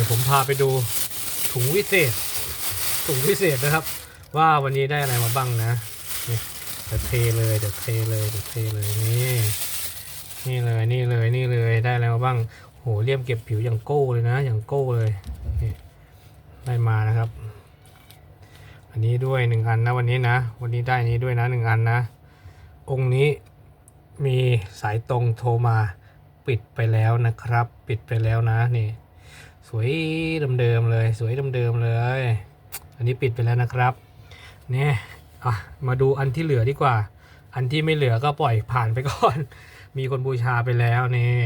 ดี๋ยวผมพาไปดูถุงวิเศษ ถุงวิเศษนะครับ ว่าวันนี้ได้อะไรมาบ้างนะนี่เดี๋ยวเทเลยเดี๋ยวเทเลยเดี๋ยวเทเลยนี่นี่เลยนี่เลยนี่เลยได้อะไรมาบ้างโหเลี่ยมเก็บผิวอย่างโก้เลยนะ อย่างโก้เลยนี่ได้มานะครับ อันนี้ด้วยหนึ่งอันนะวันนี้นะ วันนี้ได้นนี้ด้วยนะหนึ่งอันนะ องค์นี้มีสายตรงโทรมา ปิดไปแล้วนะครับ ปิดไปแล้วนะนี่ สวยเดิมๆเลย สวยเดิมๆเลย อันนี้ปิดไปแล้วนะครับเนี่ยมาดูอันที่เหลือดีกว่า อันที่ไม่เหลือก็ปล่อยผ่านไปก่อน มีคนบูชาไปแล้วนี่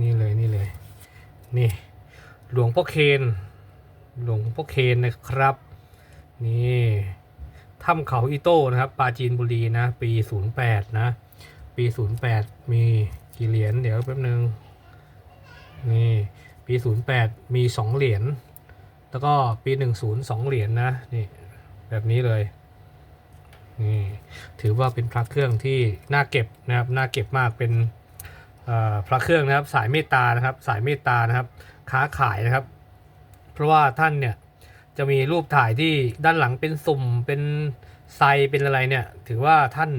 นี่เลยนี่เลยนี่ หลวงพ่อเคนหลวงพ่อเคนนะครับ นี่ถ้ำเขาอีโต้นะครับปาจีนบุรีนะ ปี 08 นะ ปี 08 มีกี่เหรียญเดี๋ยวแป๊บนึง นี่ปี 08 มี 2 เหรียญ แล้วก็ปี 10 2 เหรียญนะนี่แบบนี้เลยนี่ถือว่าเป็นพระเครื่องที่น่าเก็บนะครับน่าเก็บมากเป็นพระเครื่องนะครับสายเมตตานะครับสายเมตตานะครับค้าขายนะครับ เพราะว่าท่านเนี่ยจะมีรูปถ่ายที่ด้านหลังเป็นสุ่มเป็นไซเป็นอะไรเนี่ยถือว่าท่าน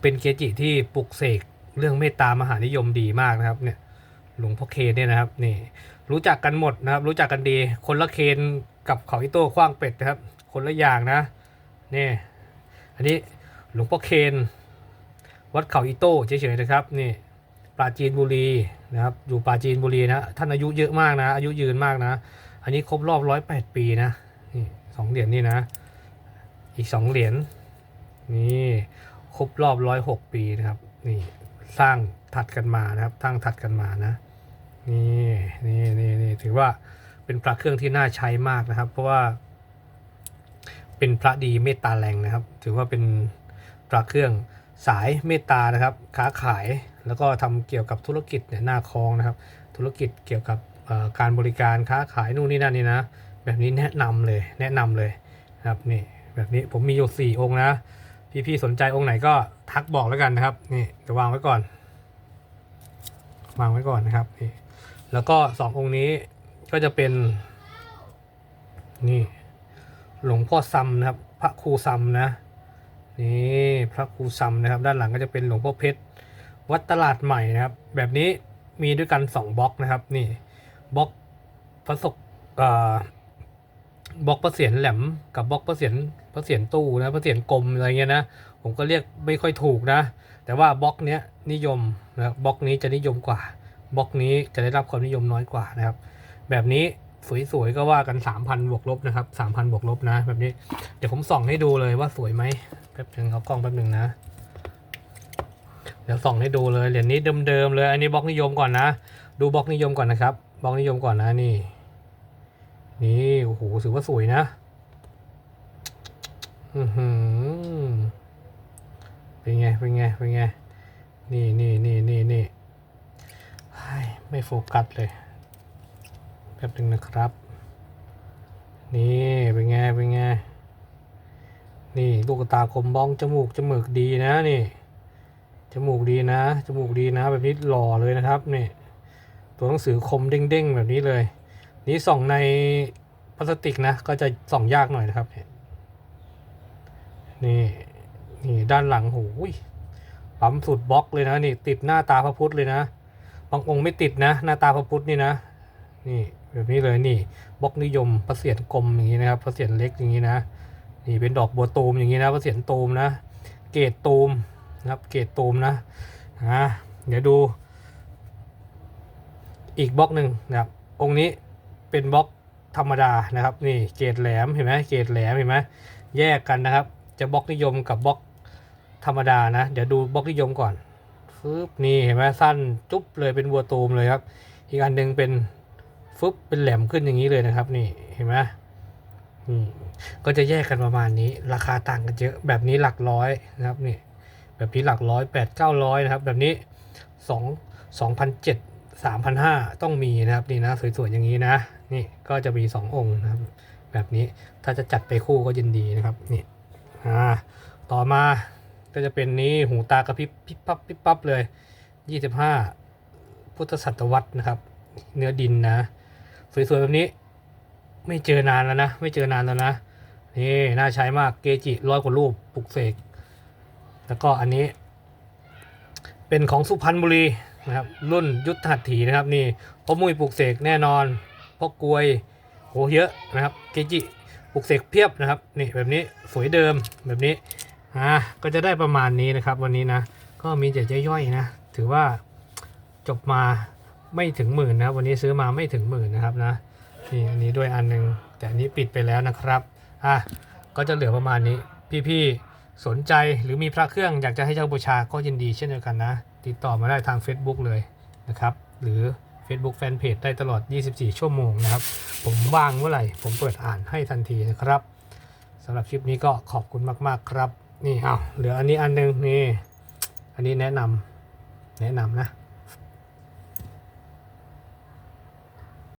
เป็นเกจิที่ปลุกเสกเรื่องเมตตามหานิยมดีมากนะครับเนี่ย หลวงพ่อเคนเนี่ยนะครับนี่รู้จักกันหมดนะครับ รู้จักกันดี คนละเคนกับเขาอิโต้ขว้างเป็ดนะครับ คนละอย่างนะนี่อันนี้หลวงพ่อเคนวัดเขาอิโต้เฉยๆนะครับนี่ปราจีนบุรีนะครับอยู่ปราจีนบุรีนะท่านอายุเยอะมากนะ อายุยืนมากนะ อันนี้ครบรอบร้อยแปดปีนะนี่สองเหรียญนี่นะ อีกสองเหรียญนี่ครบรอบร้อยหกปีนะครับนี่สร้างถัดกันมานะครับสร้างถัดกันมานะ นี่นี่นี่นี่ถือว่าเป็นพระเครื่องที่น่าใช้มากนะครับ เพราะว่าเป็นพระดีเมตตาแรงนะครับ ถือว่าเป็นพระเครื่องสายเมตตานะครับค้าขายแล้วก็ทำเกี่ยวกับธุรกิจเนี่ยหน้าคลองนะครับ ธุรกิจเกี่ยวกับการบริการค้าขายนู่นนี่นั่นนี่นะแบบนี้แนะนำเลยแนะนำเลยนะครับนี่แบบนี้ผมมีอยู่สี่องค์นะ พี่ๆสนใจองค์ไหนก็ทักบอกแล้วกันนะครับนี่จะวางไว้ก่อน วางไว้ก่อนนะครับนี่ แล้วก็สององค์นี้ก็จะเป็น นี่หลวงพ่อซัมนะครับ พระครูซัมนะ นี่พระครูซัมนะครับ ด้านหลังก็จะเป็นหลวงพ่อเพชรวัดตลาดใหม่นะครับ แบบนี้มีด้วยกันสองบล็อกนะครับนี่บล็อกพระศกบล็อกพระเศียรแหลมกับบล็อกพระเศียรพระเศียรตู้นะพระเศียรกลมอะไรเงี้ยนะผมก็เรียกไม่ค่อยถูกนะ แต่ว่าบล็อกเนี้ยนิยมนะบล็อกนี้จะนิยมกว่า บล็อกนี้จะได้รับความนิยมน้อยกว่านะครับ แบบนี้สวยๆก็ว่ากัน 3,000บวกลบนะครับ3,000บวกลบนะ แบบนี้เดี๋ยวผมส่องให้ดูเลยว่าสวยไหมแป๊บนึงเอากล้องแป๊บนึงนะ เดี๋ยวส่องให้ดูเลยเหรียญนี้เดิมๆเลย อันนี้บล็อกนิยมก่อนนะ ดูบล็อกนิยมก่อนนะครับบล็อกนิยมก่อนนะนี่ นี่โอ้โหถือว่าสวยนะอือหือเป็นไงเป็นไงเป็นไงนี่นี่นี่นี่นี่ ไม่โฟกัสเลยแป๊บนึงนะครับ นี่เป็นไงเป็นไงนี่ลูกตาคมบ้องจมูกจมูกดีนะนี่จมูกดีนะจมูกดีนะ แบบนี้หล่อเลยนะครับนี่ตัวหนังสือคมเด้งๆแบบนี้เลย นี่ส่องในพลาสติกนะ ก็จะส่องยากหน่อยนะครับนี่นี่ด้านหลังโหยปั๊มสุดบล็อกเลยนะนี่ติดหน้าตาพระพุทธเลยนะ บางองค์ไม่ติดนะ หน้าตาพระพุทธนี่นะ นี่แบบนี้เลยนี่บล็อกนิยมพระเศียรกลมอย่างนี้นะครับพระเศียรเล็กอย่างนี้นะ นี่เป็นดอกบัวตูมอย่างนี้นะพระเศียรตูมนะ เกตตูมนะครับ เกตตูมนะอ่าเดี๋ยวดู อีกบล็อกหนึ่งนะครับ องค์นี้เป็นบล็อกธรรมดานะครับ นี่เกตแหลมเห็นไหมเกตแหลมเห็นไหมแยกกันนะครับ จะบล็อกนิยมกับบล็อกธรรมดานะ เดี๋ยวดูบล็อกนิยมก่อน ฟึบนี่เห็นไหมสั้นจุ๊บเลยเป็นวัวตูมเลยครับ อีกอันหนึ่งเป็นฟึบเป็นแหลมขึ้นอย่างนี้เลยนะครับ นี่เห็นไหมอืมก็จะแยกกันประมาณนี้ ราคาต่างกันเยอะแบบนี้หลักร้อยนะครับนี่แบบนี้หลักร้อยแปดเก้าร้อยนะครับ แบบนี้สองสองพันเจ็ดสามพันห้าต้องมีนะครับนี่นะสวยๆอย่างนี้นะนี่ก็จะมีสององค์นะครับ แบบนี้ถ้าจะจัดไปคู่ก็ยินดีนะครับนี่อ่าต่อมา ก็จะเป็นนี้หูตากระพริบพิบปับพิบปับเลยยี่สิบห้าพุทธศตวรรษนะครับ เนื้อดินนะ สวยๆแบบนี้ ไม่เจอนานแล้วนะ ไม่เจอนานแล้วนะ นี่น่าใช้มากเกจิร้อยกว่ารูปปลุกเสก แล้วก็อันนี้ เป็นของสุพรรณบุรีนะครับ รุ่นยุทธหัตถีนะครับนี่พ่อมุยปลุกเสกแน่นอนพ่อกลวยโหเยอะนะครับ เกจิปลุกเสกเพียบนะครับ นี่แบบนี้สวยเดิมแบบนี้ อ่าก็จะได้ประมาณนี้นะครับ วันนี้นะ ก็มีแต่ย่อยๆนะ ถือว่าจบมาไม่ถึงหมื่นนะ วันนี้ซื้อมาไม่ถึงหมื่นนะครับนะนี่อันนี้ด้วยอันหนึง แต่อันนี้ปิดไปแล้วนะครับอะก็จะเหลือประมาณนี้ พี่ๆสนใจหรือมีพระเครื่องอยากจะให้เจ้าบูชาก็ยินดีเช่นเดียวกันนะ ติดต่อมาได้ทาง Facebook เลยนะครับ หรือ Facebook Fanpage ได้ตลอด 24 ชั่วโมงนะครับ ผมว่างเมื่อไหร่ ผมเปิดอ่านให้ทันทีนะครับสำหรับคลิปนี้ก็ขอบคุณมาก ๆ ครับ นี่เอาเหลืออันนี้อันหนึงนี่ อันนี้แนะนำแนะนำนะ